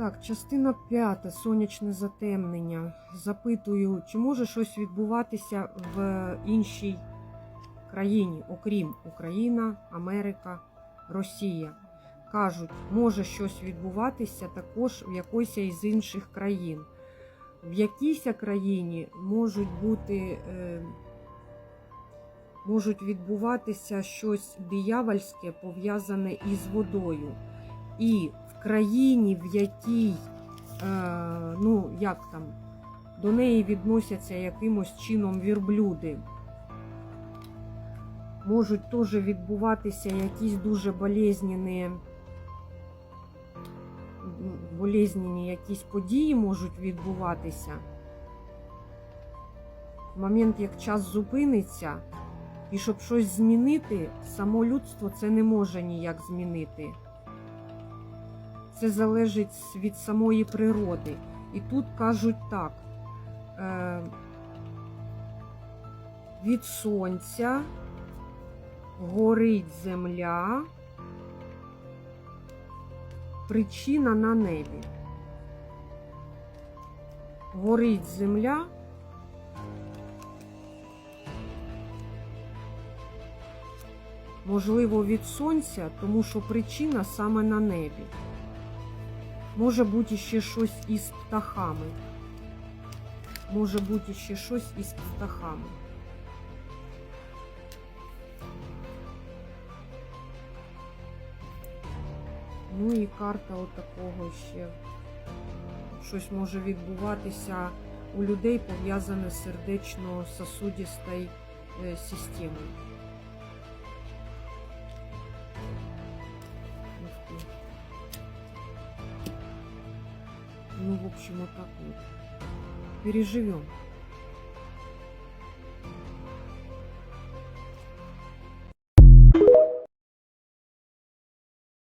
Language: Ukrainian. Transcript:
Так, частина п'ята, сонячне затемнення. Запитую, чи може щось відбуватися в іншій країні, окрім Україна, Америка, Росія. Кажуть, може щось відбуватися також в якоїсь із інших країн. В якійсь країні можуть бути, е, можуть відбуватися щось диявольське пов'язане із водою. І країні, в якій, е, ну як там, до неї відносяться якимось чином вірблюди. Можуть теж відбуватися якісь дуже болезнені, болезнені якісь події можуть відбуватися. В момент, як час зупиниться, і щоб щось змінити, само людство це не може ніяк змінити. Це залежить від самої природи. І тут кажуть так: е, від сонця горить земля, причина на небі. Горить земля. Можливо, від сонця, тому що причина саме на небі. Може бути ще щось із птахами. Може бути ще щось із птахами. Ну і карта отакого ще. Щось може відбуватися у людей пов'язане з сердечно-сосудистою е, системою. Ну, в общем, вот так вот. Переживем.